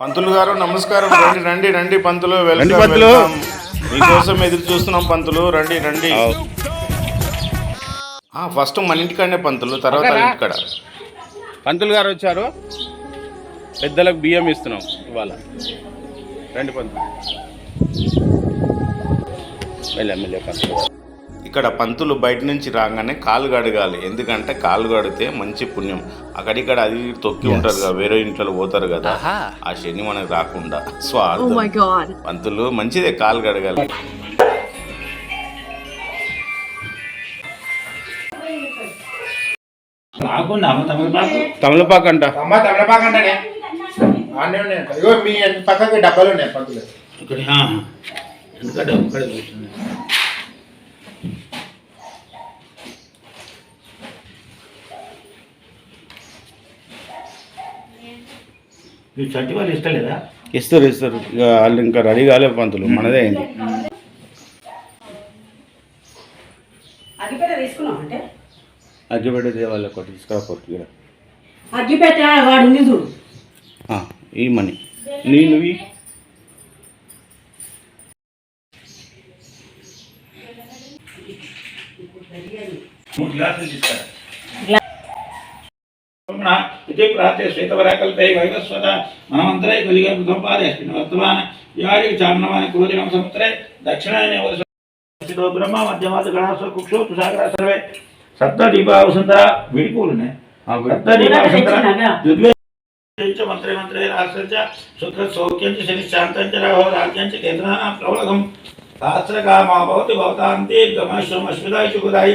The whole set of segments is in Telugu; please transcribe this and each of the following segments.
పంతులు గారు నమస్కారం. రండి రండి రండి పంతులు. రండి వెల్కమ్ పంతులు. వెల్కమ్. మీకోసం ఎదురు చూస్తున్నాం పంతులు. రండి రండి. ఆ, ఫస్ట్ మన ఇంటికాడనే పంతులు తర్వాత వాళ్ళ ఇంటికాడ. పంతులు గారు వచ్చారు. పెద్దలకు బియ్యం ఇస్తున్నాం ఇవాళ. రండి పంతులు. మెల్లె మెల్లె పంతులు గారు. ఇక్కడ పంతులు బయట నుంచి రాగానే కాలు కడగాలి. ఎందుకంటే కాలు కడితే మంచి పుణ్యం. అక్కడిక్కడ అది తొక్కి ఉంటారు కదా వేరే ఇంట్లో పోతారు కదా ఆ శని మనకు రాకుండా Oh స్వార్థం god. పంతులు మంచిదే కాలు కడగాలి. తమలపాకు అంట. తమలపాకు మీ పక్కకి డబ్బాలు ఉన్నాయి పంతులు. ఇక్కడ చట్టి వాళ్ళు ఇస్తలేదా ఇస్తారు ఇస్తారు. ఇక వాళ్ళు ఇంకా రెడీ కాలేదు పంతులు. మనదే అయింది అగ్గిపేట తీసుకున్నాం అంటే? ఒకటి ఇక్కడ. అగ్గిపేట వాడు ఉంది చూడు. ఆ, ఈ మనీ. నీ నువ్వు మూడు గ్లాసులు తీసుకురా. बुद्धि प्राप्ते श्वेतवराकल्पे वैवस्वत मनमन्त्रे कुलिगर्भोपादेऽस्मिन् वर्तमान यारि चार्णवान् कुलोदिनं संवत्सरे दक्षिणायने वर्षो ब्रह्म मध्यमात् गणासु कुक्षो तुषाग्रा सर्वे। सप्तदीपावसुन्धरा विडिपूलने सप्तदीपावसुन्धरा मंत्रे मंत्रे राष्ट्रस्य सुखसौख्यञ्च शनिश्चान्तञ्च राहो राज्यञ्च केन्द्राणां प्रवलघं सहस्रकामा भवति भवतान्ते गमश्रमश्विदायि सुखदायि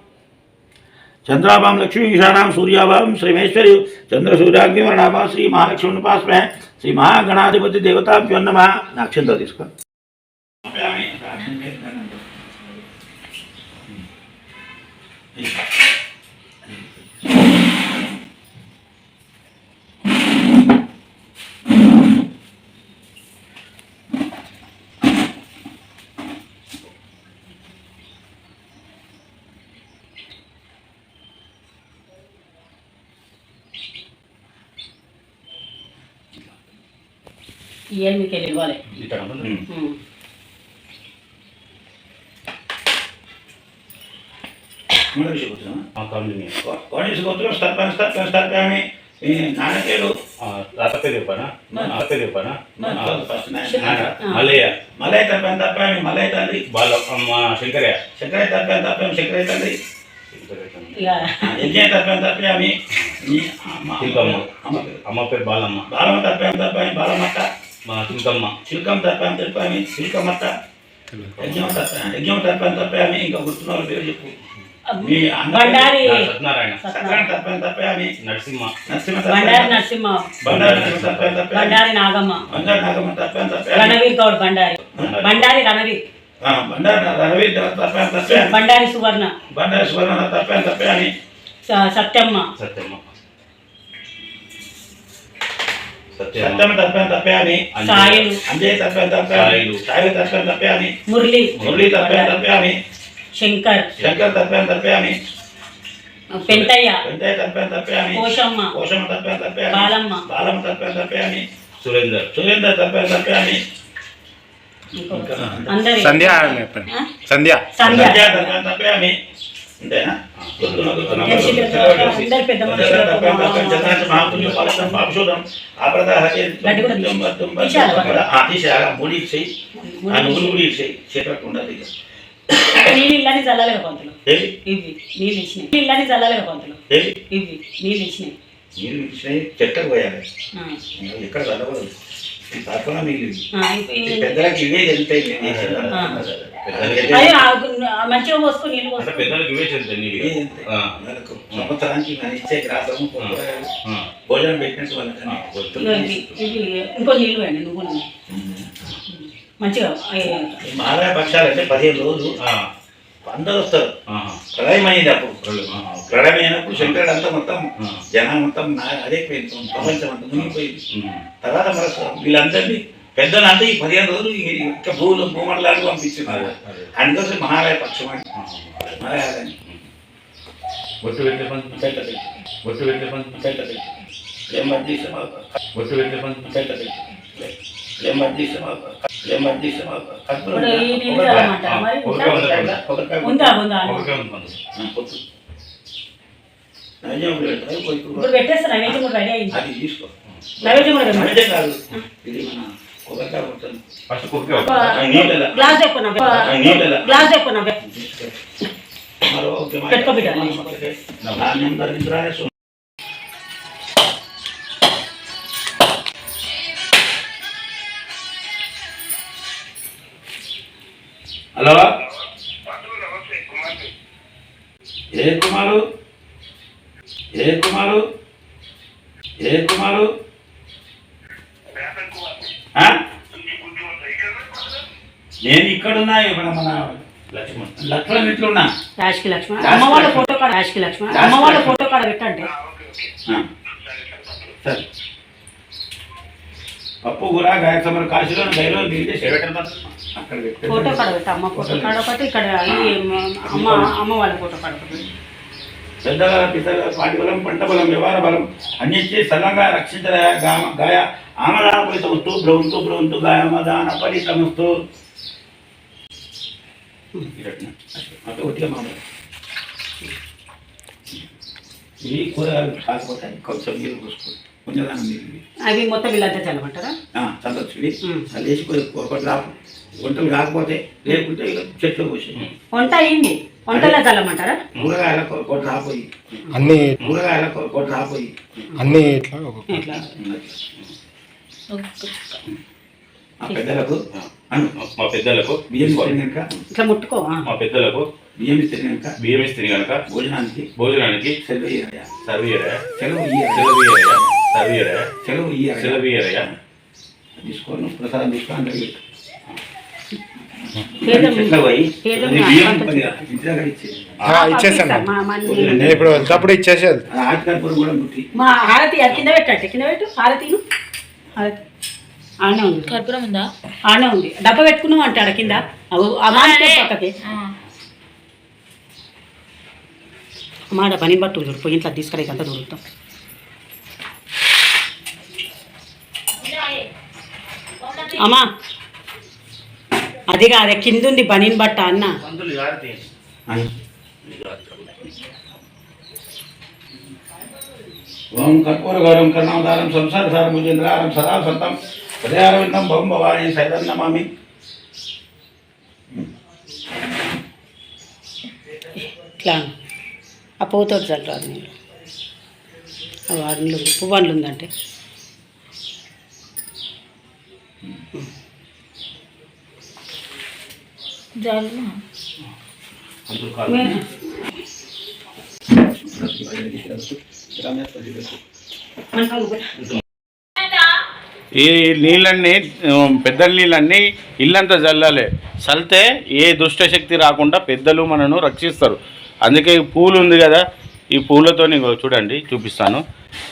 గమాయ అశ్వరాయ చోరాయ ధనదాయ మహాంతనే ధనమేషదాం దేవి శ్లోకామార్థ సిద్ధేత్ పుత్ర పౌత్ర ధనంధాన్యం అస్తశ్వా విగతం ప్రజానభోష్మాతాశ్వంత ఇవన్నీ మీకు ఇవ్వాలి గోత్రం తర్పణ తర్పామి మలై తండ్రి బాల శంకరయ్య శంకరయ్య తర్పణ తర్పామి శంకరయ్య తండ్రి యజ్ఞ అమ్మ. అమ్మ పేరు. బాలమ్మ బాలమ్మ తర్పణ తర్పామి బాలమట్ట మా తిలకమ్మ. చిల్కం తర్పణ తర్పామి చిల్కమట్ట యజ్ఞం తర్పణ యజ్ఞం తర్పణ తర్పామి ఇంకా గుర్తున్న వాళ్ళ పేరు చెప్పు. మీ బండారి. సత్యనారాయణ. సత్యనారాయణ. తర్పణ తర్పామి నరసింహ. నరసింహ బండారి నరసింహ. బండారి నరసింహ తర్పణ తర్పామి బండారి నాగమ్మ. బండారి నాగమ్మ తర్పణ తర్పామి రణవీర్ గౌడ్ బండారి. బండారి. రణవీర్. ఆ, బండారి తర్పామి బండారి సువర్ణ. బండారి సువర్ణ తర్పణ తర్పామి సత్యమ్మ. సత్యమ్మ. సత్యం తర్పణ తర్పామి సాయిలు అంజయ్ తర్పణ తర్పామి సాయిలు. సాయి తర్పణ తర్పామి మురళి మురళి తర్పణ తర్పామి శంకర్ శంకర్ తర్పణ తర్పామి పెంటయ్య వెంకయ్య తర్పణ తర్పామి కోశమ్మ కోశమ్మ బాలమ్మ. బాలమ్మ సురేందర్ సురేంద్ర సంధ్య? సంధ్య సంధ్య సంధ్య తర్పణ తర్పామి అంతేనా? కూడా దుంబ ఆ నువ్వులు ముడి ఇచ్చేయి చేపట్టకుండా దిగ నీళ్ళు ఇళ్ళని చల్లలేక పంతులు ఇవి నీళ్ళు ఇచ్చినాయి ఇళ్ళని చల్లలేక పంతులు ఇవి నీళ్ళు ఇచ్చినాయి నీళ్ళు ఇచ్చినాయి చెట్లకు పోయాలి. ఎక్కడ చల్లకూడదు పెద్దలకి ఇవే వెళ్తాయి మంచిగా పోసుకొని నీళ్ళు అంటే పోసుకొని పెద్దలకి ఇవే నెలకు సంవత్సరానికి మనం ఇచ్చే గ్రాసము కూరగాయలు, ఆ, భోజనం పెట్టినట్టు వాళ్ళకి ఇంకో నీళ్ళు వేయండి నువ్వు. మంచిగా మహాలయ పక్షాలు అంటే పదిహేను రోజులు అందరూ వస్తారు. ప్రళయం అయింది అప్పుడు. ప్రళయం అయినప్పుడు శంకరుడు అంతా మొత్తం జనం మొత్తం అదే పోయింది ప్రపంచం అంతా మునిగిపోయింది. తర్వాత మన వీళ్ళందరినీ పెద్దలంతా ఈ పదిహేను రోజులు యొక్క భూములు భూమండలాలు పంపించున్నారు అందుకోసం మహాలయ పక్షం అని మలయాళని ఒట్టు పెట్టే పంచి పెట్ట. పెట్టు ఒట్టు పంచి పెట్ట. పెట్టు ఏం పంచి పెట్ట. పెట్టు ఏం ఏం ఇంకా? అయింది. అది తీసుకో. నైవేద్యం కాదు. ఇది మన ఫస్ట్ కుక్కే గ్లాస్ గ్లాస్. పెట్టుకో బిడ్డ. హలో? ఏ కుమారు? ఏ కుమారు? ఏ కుమారు? ఆ? నేను ఇక్కడున్నా ఇక్కడ మన లక్ష్మణ్? లక్ష్మణ్ ఇంట్లో ఉన్నా రాజకీయ లక్ష్మణ్. అమ్మ వాళ్ళ ఫోటో కాడ లక్ష్మణ్. అమ్మ వాళ్ళ ఫోటో కాడ పెట్టండి. ఆ. సరే. పప్పు కూర గాయత్రి కాశీలో పెట్టు. ఫోటో కాడ పెట్ట. అమ్మ ఫోటో కాడ ఒకటి ఇక్కడ అమ్మ అమ్మ వాళ్ళ ఫోటో కాడ ఒకటి. పెద్దల పితల పాటి బలం పంట బలం వ్యవహార బలం అన్నించి సరళంగా రక్షించదయ గామ గాయ ఆమదాన ఫలితమస్తు భ్రవంతు భ్రవంతు గాయమదాన మామూలు ఇవి కూరగాయలు కాకపోతే కొంచెం నీళ్ళు పోసుకోండి. కొంచెం. అవి మొత్తం వీళ్ళంతా చల్లమంటారా? చల్లొచ్చు ఇవి ఒకటి రాకు. వంటలు కాకపోతే లేకుంటే చెట్లు పోసి వంట అయింది. వంటలో కొట్టి రాపోయి అన్ని కూరగాయల కొట్టి రాపోయి అన్ని ఇట్లా ఇట్లా? పెద్దలకు మా పెద్దలకు బియ్యం ఇస్తే కనుక? ఇట్లా ముట్టుకో. మా పెద్దలకు బియ్యం కనుక? బియ్యం కనుక భోజనానికి? భోజనానికి సెలవు ఇయ్యరయ్యా. సర్వీయరా సెలవు ఇయ్యరా సెలవీయరయ్యా సర్వీయరా సెలవు ఇయ్యరా సెలవీయరయ్యా తీసుకోను ప్రసాదం తీసుకో అందరికి ఇచ్చేసాను. మా మా ఇప్పుడు వెళ్తేప్పుడు ఇచ్చేసేది. మా హారతి కింద పెట్టండి కింద పెట్టు హారతిను హారతి. ఆనే ఉంది. కర్పూరం ఉందా? ఆనే ఉంది. డబ్బా పెట్టుకున్నాం అంటే ఆడ కింద. పక్కకి. మాట పని బట్టు చూడు. పోయి ఇంట్లో తీసుకురా అంతా దూరుతాం. అమ్మా. అది కాదే కింద ఉంది బనీన్ బట్ట అన్న. ఓం కర్పూర గౌరం కర్ణావతారం సంసార సారం భుజేంద్రారం సదా సంతం హృదయారవిందం భవం భవాని సైతం నమామి. ఇట్లా. ఆ పువ్వుతో చల్లరాదు నేను ఆ వాడిలో ఉంది పువ్వు అండ్లు ఉందంటే ఈ నీళ్ళన్నీ పెద్ద నీళ్ళన్నీ ఇల్లంతా చల్లాలి. చల్లితే ఏ దుష్టశక్తి రాకుండా పెద్దలు మనను రక్షిస్తారు. అందుకే ఈ పూలు ఉంది కదా ఈ పూలతో చూడండి చూపిస్తాను.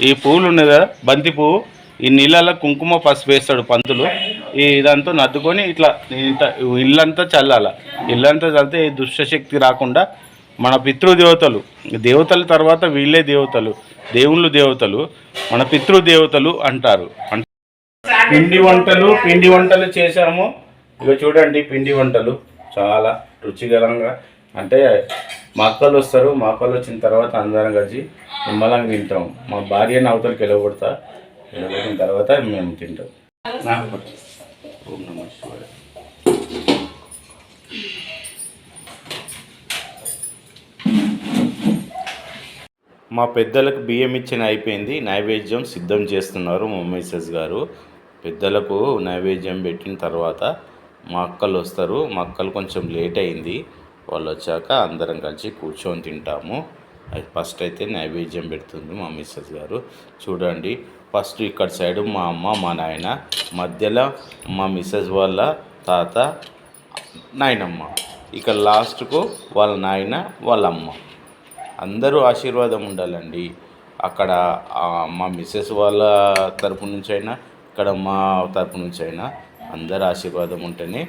ఈ పూలు ఉంది కదా బంతి పువ్వు. ఈ నీళ్ళల్లో కుంకుమ పసుపు వేస్తాడు పంతులు ఈ ఇదంతా నద్దుకొని ఇట్లా ఇంత ఇల్లంతా చల్లాల. ఇల్లంతా చల్లితే ఈ దుష్టశక్తి రాకుండా మన పితృదేవతలు దేవతల తర్వాత వీళ్ళే దేవతలు దేవుళ్ళు దేవతలు మన పితృదేవతలు అంటారు. పిండి వంటలు పిండి వంటలు చేశాము. ఇక చూడండి పిండి వంటలు. చాలా రుచికరంగా. అంటే మా అక్కలు వస్తారు మా అక్కలు వచ్చిన తర్వాత అందరం కలిసి నిమ్మలంగా తింటాం. మా భార్య అవతలకి వెళ్ళగొడతా. వెళ్ళగొట్టిన తర్వాత మేము తింటాం. ఓం శివాయ. మా పెద్దలకు బియ్యం ఇచ్చిన అయిపోయింది. నైవేద్యం సిద్ధం చేస్తున్నారు మా మిస్సెస్ గారు. పెద్దలకు నైవేద్యం పెట్టిన తర్వాత మా అక్కలు వస్తారు. మా అక్కలు కొంచెం లేట్ అయింది. వాళ్ళు వచ్చాక అందరం కలిసి కూర్చొని తింటాము. అది ఫస్ట్ అయితే నైవేద్యం పెడుతుంది మా మిస్సెస్ గారు. చూడండి ఫస్ట్ ఇక్కడ సైడు మా అమ్మ మా నాయన మధ్యలో మా మిస్సెస్ వాళ్ళ తాత నాయనమ్మ. ఇక లాస్ట్కు వాళ్ళ నాయన వాళ్ళ అమ్మ. అందరూ ఆశీర్వాదం ఉండాలండి. అక్కడ మా మిస్సెస్ వాళ్ళ తరపు నుంచి అయినా ఇక్కడ మా తరపు నుంచి అయినా అందరు ఆశీర్వాదం ఉంటేనే